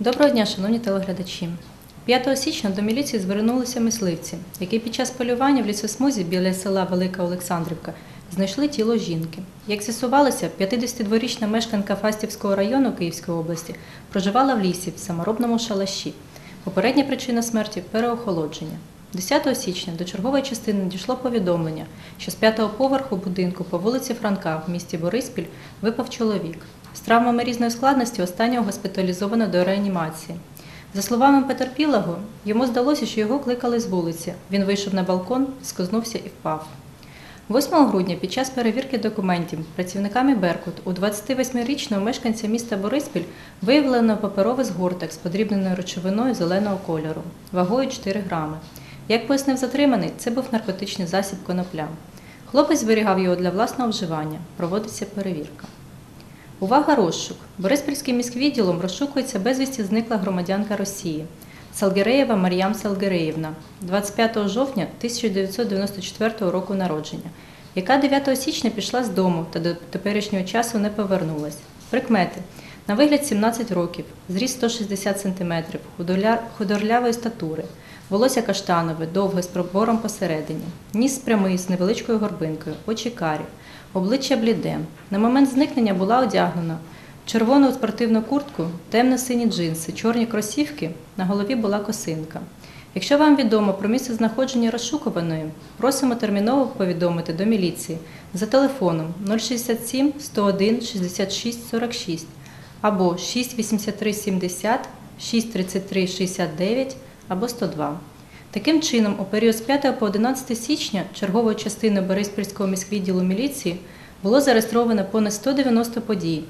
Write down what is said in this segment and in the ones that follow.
Доброго дня, шановні телеглядачі. 5 січня до міліції звернулися мисливці, які під час полювання в лісосмузі біля села Велика Олександрівка знайшли тіло жінки. Як з'ясувалося, 52-річна мешканка Фастівського району Київської області проживала в лісі в саморобному шалаші. Попередня причина смерті переохолодження. 10 січня до чергової частини надійшло повідомлення, що з п'ятого поверху будинку по вулиці Франка в місті Бориспіль випав чоловік. З травмами різної складності останнього госпіталізовано до реанімації. За словами потерпілого, йому здалося, що його кликали з вулиці. Він вийшов на балкон, скознувся і впав. 8 грудня під час перевірки документів працівниками Беркут у 28-річного мешканця міста Бориспіль виявлено паперовий згорток з подрібненою речовиною зеленого кольору, вагою 4 грами. Як пояснив затриманий, це був наркотичний засіб конопля. Хлопець зберігав його для власного вживання. Проводиться перевірка. Увага розшук! Бориспільським міськвідділом розшукується безвісті зникла громадянка Росії Салгереєва Мар'ям Салгереївна 25 жовтня 1994 року народження, яка 9 січня пішла з дому та до теперішнього часу не повернулась. Прикмети. На вигляд 17 років, зріст 160 см, худорлявої статури, волосся каштанове, довге з пробором посередині, ніс прямий з невеличкою горбинкою, очі карі, обличчя бліде. На момент зникнення була одягнена червону спортивну куртку, темно-сині джинси, чорні кросівки, на голові була косинка. Якщо вам відомо про місце знаходження розшукуваної, просимо терміново повідомити до міліції за телефоном 067 101 66 46 або 683 70 633 69 або 102. Таким чином, у період з 5 по 11 січня черговою частиною Бориспільського міськвідділу міліції було зареєстровано понад 190 подій,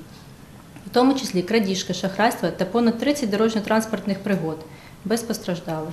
в тому числі крадіжки, шахрайства та понад 30 дорожньо-транспортних пригод без постраждалих.